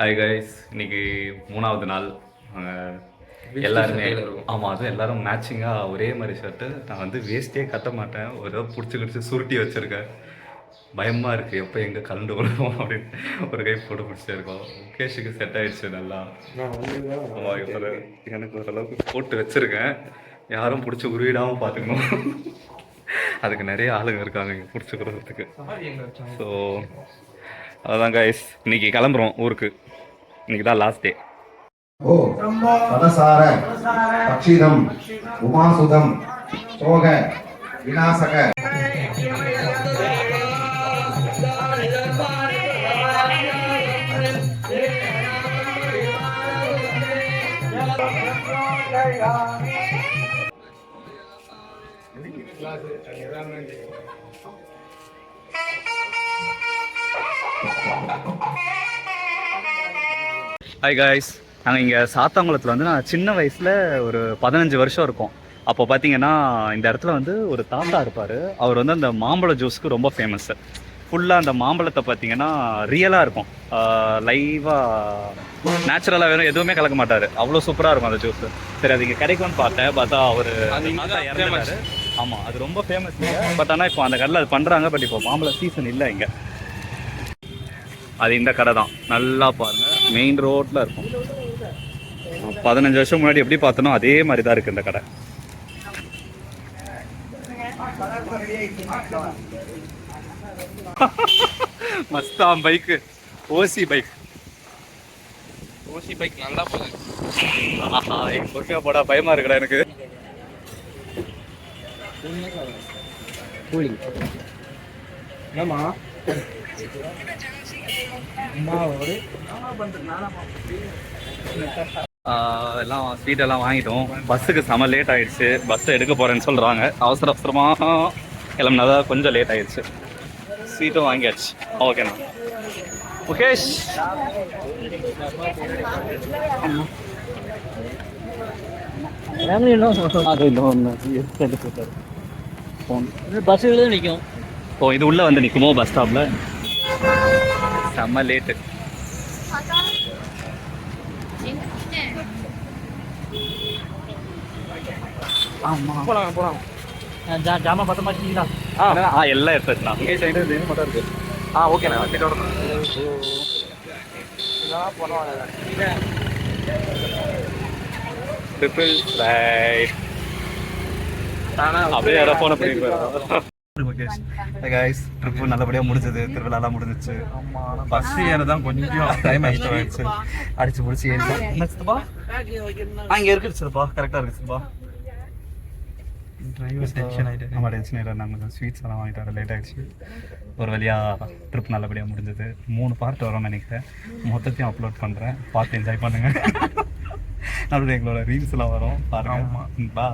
Hi guys இன்னைக்கு மூணாவது நாள். எல்லாருமே ஆமாம் அதுவும் எல்லாரும் மேட்சிங்காக ஒரே மாதிரி ஷர்ட்டு நான் வந்து வேஸ்ட்டே கட்ட மாட்டேன். ஒரு பிடிச்சி கிடிச்சி சுருட்டி வச்சுருக்கேன். பயமாக இருக்குது எப்போ எங்கே கலந்து விடுவோம் அப்படின்னு ஒரு கை போட்டு பிடிச்சே இருக்கோம். முகேஷுக்கு செட் ஆயிடுச்சு நல்லா. ஆமாம் இப்போ எனக்கு ஓரளவுக்கு போட்டு வச்சுருக்கேன். யாரும் பிடிச்சி உருவிடாமல் பார்த்துக்கணும் அதுக்கு நிறைய ஆளுங்க இருக்காங்க இங்கே பிடிச்சி கொடுக்கறதுக்கு ஸோ அதான் கைஸ் இன்னைக்கு கிளம்புறோம் ஊருக்கு. இன்னைக்கு தான் லாஸ்ட் டே ஓ பதசார பக்ஷிதம் உமாசுதம் சோக விநாசக ஹாய் காய்ஸ் நாங்கள் இங்கே சாத்தாங்குளத்தில் வந்து நான் சின்ன வயசில் ஒரு பதினஞ்சு வருஷம் இருக்கும். அப்போ பார்த்தீங்கன்னா இந்த இடத்துல வந்து ஒரு தாத்தா இருப்பார். அவர் வந்து அந்த மாம்பழ ஜூஸ்க்கு ரொம்ப ஃபேமஸ்ஸு ஃபுல்லாக அந்த மாம்பழத்தை பார்த்தீங்கன்னா ரியலாக இருக்கும். லைவாக நேச்சுரலாக வேணும் எதுவுமே கலக்க மாட்டார். அவ்வளோ சூப்பராக இருக்கும் அந்த ஜூஸ் சரி அது இங்கே கிடைக்கும்னு பார்த்தேன். பார்த்தா அவர் இறந்துட்டாரு. ஆமாம் அது ரொம்ப ஃபேமஸ் பட் ஆனால் இப்போ அந்த கடையில் அது பண்ணுறாங்க பட் இப்போ மாம்பழ சீசன் இல்லை இங்கே. அது இந்த கடை தான். நல்லா பாருங்க. மெயின் ரோட்ல இருக்கும். பதினஞ்சு வருஷம் முன்னாடி எப்படி பார்த்தனோ அதே மாதிரி தான் இருக்கு இந்த கடை. மஸ்தான் பைக்கு ஓசி பைக். ஓசி பைக் நல்லா போகுது. பொறுமையா போடா பயமா இருக்குடா எனக்கு. கூலிங் ஆஹ் எல்லாம் ஸ்வீட் எல்லாம் வாங்கிட்டோம். பஸ்ஸுக்கு செம லேட் ஆயிடுச்சு. பஸ் எடுக்க போறேன்னு சொல்றாங்க. அவசர அவசரமா கிளம்புனதா கொஞ்சம் லேட் ஆயிடுச்சு. ஸ்வீட்டும் வாங்கியாச்சு. ஓகேண்ணா முகேஷ் தான் நிற்கும் ஓ இது உள்ள வந்து நிக்குமோ பஸ் ஸ்டாப்ல செம்ம லேட்டு ஆமா. போலாம் போலாம். ஜாமான் பத்த மாட்டீங்களா ஆ. எல்லாம் எடுத்துச்சுண்ணா முகேஷ் என்கிட்ட இது மட்டும் இருக்கு. ஆ ஓகேண்ணா கிட்ட ட்ரிபிள் ரைட் அப்படியே யாரோ ஃபோனை பண்ணிட்டு கைஸ் ட்ரிப்பு நல்லபடியாக முடிஞ்சது. திருவிழாலாம் முடிஞ்சிச்சு. பஸ் ஏற தான் கொஞ்சம் டைம் ஆகிட்டு ஆயிடுச்சு. அடிச்சு பிடிச்சி ஏறிட்டோம். என்ன சித்தப்பா? ஆ இங்கே இருக்கு சித்தப்பா. கரெக்டாக இருக்கு சித்தப்பா. ஆமாம் டென்ஷன் ஆகிட்டு நாங்கள் கொஞ்சம் ஸ்வீட்ஸ் எல்லாம் வாங்கிட்டு லேட் ஆகிடுச்சு ஒரு வழியாக ட்ரிப் நல்லபடியாக முடிஞ்சது. மூணு பார்ட் வரும்னு நினைக்கிறேன். மொத்தத்தையும் அப்லோட் பண்ணுறேன் பார்த்து என்ஜாய் பண்ணுங்கள் அப்படியே எங்களோட ரீல்ஸ்லாம் வரும். பாருங்க. பா